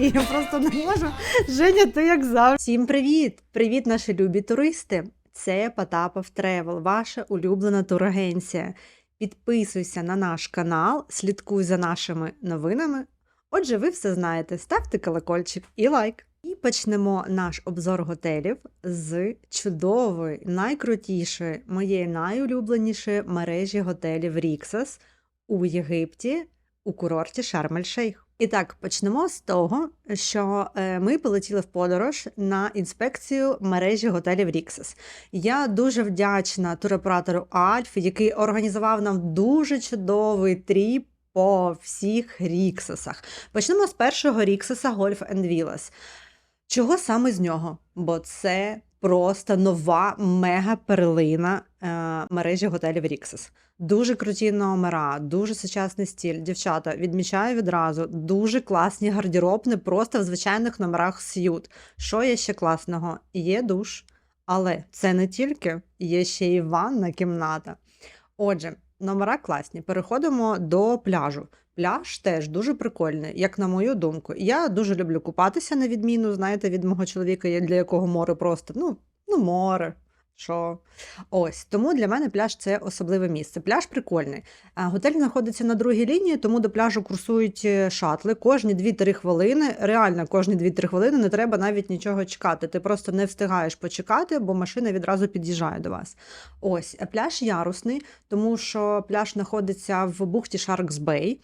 смішки. Я просто не можу. Женя, ти як завжди. Всім привіт! Привіт, наші любі туристи! Це Потапов Тревел, ваша улюблена турагенція. Підписуйся на наш канал, слідкуй за нашими новинами. Отже, ви все знаєте. Ставте колокольчик і лайк. І почнемо наш обзор готелів з чудової, найкрутішої, моєї найулюбленішої мережі готелів Ріксас у Єгипті у курорті Шарм-ель-Шейх. І так, почнемо з того, що е, ми полетіли в подорож на інспекцію мережі готелів Ріксес. Я дуже вдячна туроператору Альф, який організував нам дуже чудовий тріп по всіх Ріксесах. Почнемо з першого Ріксеса Golf and Villas. Чого саме з нього? Бо це просто нова мега-перлина е, мережі готелів Ріксас. Дуже круті номера, дуже сучасний стіль. Дівчата, відмічаю відразу, дуже класні гардероб, не просто в звичайних номерах с'ют. Що є ще класного? Є душ, але це не тільки, є ще й ванна кімната. Отже, номера класні. Переходимо до пляжу. Пляж теж дуже прикольний, як на мою думку. Я дуже люблю купатися на відміну, знаєте, від мого чоловіка, для якого море просто ну, ну море. Що? Ось тому для мене пляж це особливе місце. Пляж прикольний. Готель знаходиться на другій лінії, тому до пляжу курсують е, шатли кожні 2-3 хвилини. Реально, кожні 2-3 хвилини не треба навіть нічого чекати. Ти просто не встигаєш почекати, бо машина відразу під'їжджає до вас. Ось пляж ярусний, тому що пляж знаходиться в бухті Sharks Bay.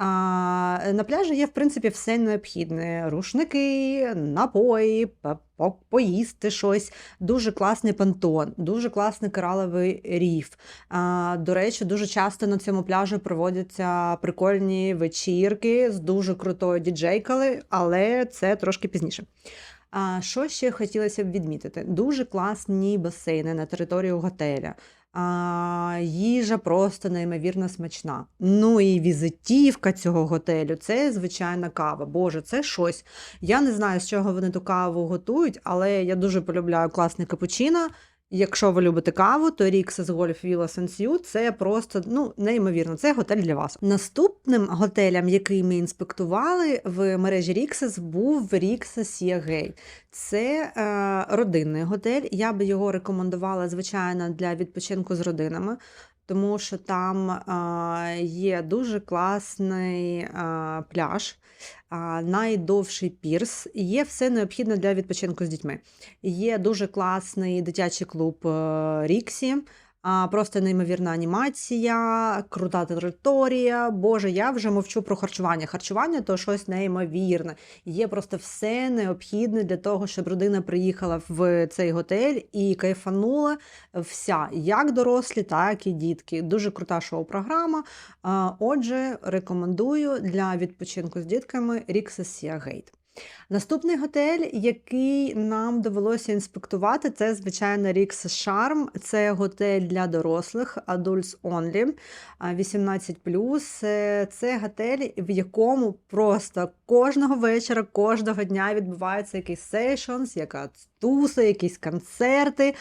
На пляжі є в принципі все необхідне: рушники, напої, по- по- поїсти щось. Дуже класний понтон, дуже класний кораловий ріф. До речі, дуже часто на цьому пляжі проводяться прикольні вечірки з дуже крутою діджейкою, але це трошки пізніше. А що ще хотілося б відмітити? Дуже класні басейни на території готеля. А, їжа просто неймовірно смачна. Ну і візитівка цього готелю це звичайна кава. Боже, це щось. Я не знаю, з чого вони ту каву готують, але я дуже полюбляю класний капучино. Якщо ви любите каву, то Rixas Golf Villa Sensiu це просто ну неймовірно. Це готель для вас. Наступним готелем, який ми інспектували в мережі Rixas, був Sea Gay. Це е, родинний готель. Я би його рекомендувала, звичайно, для відпочинку з родинами. Тому що там е, є дуже класний е, пляж, найдовший пірс, є все необхідне для відпочинку з дітьми. Є дуже класний дитячий клуб е, Ріксі. А, просто неймовірна анімація, крута територія. Боже, я вже мовчу про харчування. Харчування то щось неймовірне. Є просто все необхідне для того, щоб родина приїхала в цей готель і кайфанула вся, як дорослі, так і дітки. Дуже крута шоу-програма. Отже, рекомендую для відпочинку з дітками Sea Gate. Наступний готель, який нам довелося інспектувати, це, звичайно, Rix Charm. Це готель для дорослих, Adults Only, 18+. Е, Це готель, в якому просто кожного вечора, кожного дня відбуваються якісь сейшонс, якась туса, якісь концерти.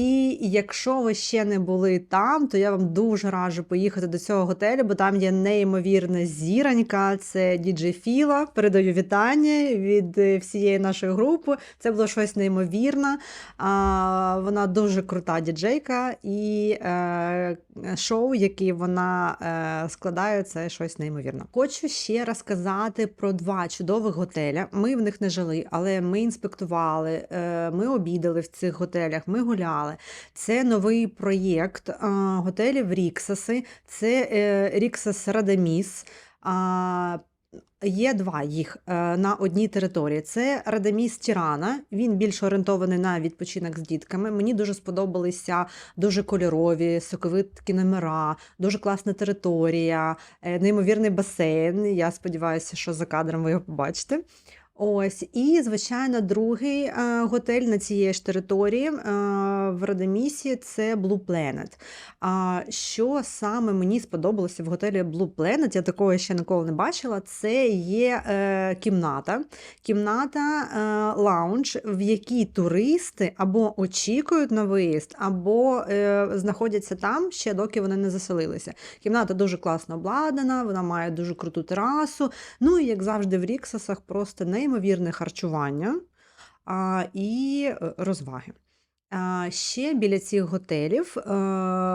І якщо ви ще не були там, то я вам дуже раджу поїхати до цього готелю, бо там є неймовірна зіронька. Це діджей Філа. Передаю вітання від е, всієї нашої групи. Це було щось неймовірне. А, Вона дуже крута діджейка, і е, шоу, які вона е, складає, це щось неймовірне. Хочу ще розказати про два чудових готеля. Ми в них не жили, але ми інспектували, ми обідали в цих готелях, ми гуляли. Це новий проєкт готелів Ріксаси. Це е, Ріксас Радаміс. Є два їх е, на одній території. Це Радаміс Тірана. Він більш орієнтований на відпочинок з дітками. Мені дуже сподобалися дуже кольорові, соковиті номера, дуже класна територія, е, неймовірний басейн. Я сподіваюся, що за кадром ви його побачите. Ось, і, звичайно, другий е, готель на цієї ж території е, в Радомісі це Blue Planet. А що саме мені сподобалося в готелі Blue Planet, я такого ще ніколи не бачила. Це є е, кімната, кімната лаунж, в якій туристи або очікують на виїзд, або знаходяться там ще доки вони не заселилися. Кімната дуже класно обладнана, вона має дуже круту терасу. Ну і як завжди в Ріксасах, просто неймовірне харчування і е, розваги. Ще біля цих готелів е,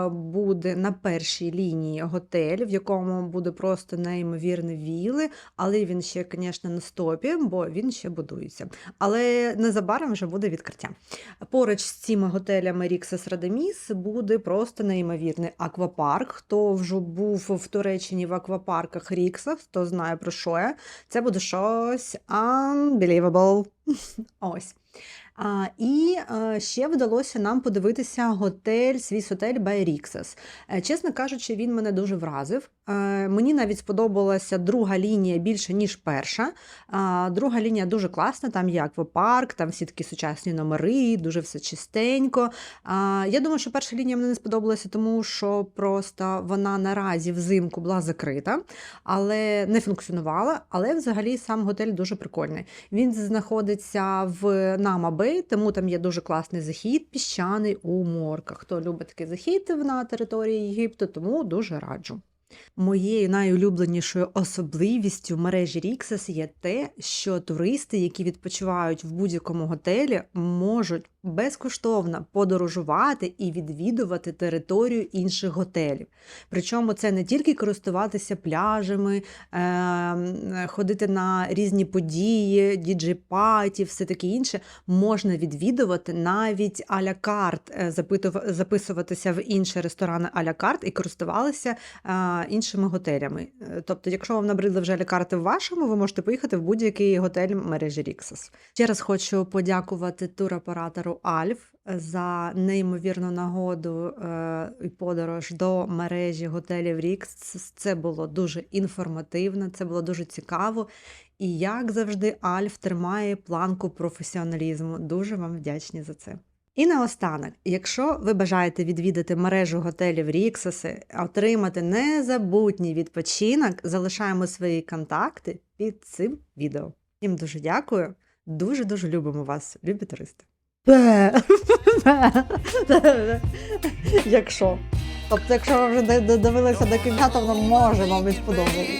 буде на першій лінії готель, в якому буде просто неймовірні віли, але він ще, звісно, на стопі, бо він ще будується. Але незабаром вже буде відкриття. Поруч з цими готелями Ріксас Радеміс буде просто неймовірний аквапарк. Хто вже був в Туреччині в аквапарках Ріксас, хто знає про що я. Це буде щось unbelievable. Ось. А, і а, ще вдалося нам подивитися готель, свій готель Байріксес. Е, Чесно кажучи, він мене дуже вразив. Е, Мені навіть сподобалася друга лінія більше, ніж перша. Друга лінія дуже класна, там є аквапарк, там всі такі сучасні номери, дуже все чистенько. Я думаю, що перша лінія мені не сподобалася, тому що просто вона наразі взимку була закрита, але не функціонувала. Але взагалі сам готель дуже прикольний. Він знаходиться в Нама-Бей, тому там є дуже класний захід, піщаний у морках. Хто любить такий захід на території Єгипту, тому дуже раджу. Моєю найулюбленішою особливістю мережі Ріксас є те, що туристи, які відпочивають в будь-якому готелі, можуть безкоштовно подорожувати і відвідувати територію інших готелів. Причому це не тільки користуватися пляжами, е- ходити на різні події, діджей-паті, все таке інше, можна відвідувати навіть а-ля карт, е, записуватися в інші ресторани а-ля карт і користувалися е, іншими готелями. Е, Тобто, якщо вам набридли вже лікарти в вашому, ви можете поїхати в будь-який готель мережі Ріксас. Ще раз хочу подякувати туроператору Альф за неймовірну нагоду е, і подорож до мережі готелів Ріксас. Це було дуже інформативно, це було дуже цікаво. І як завжди, Альф тримає планку професіоналізму. Дуже вам вдячні за це. І наостанок, якщо ви бажаєте відвідати мережу готелів Ріксоси, отримати незабутній відпочинок, залишаємо свої контакти під цим відео. Всім дуже дякую, дуже дуже любимо вас, любі туристи. Якщо. Тобто, якщо ви вже додивилися до кінця, то воно може вам сподобатися.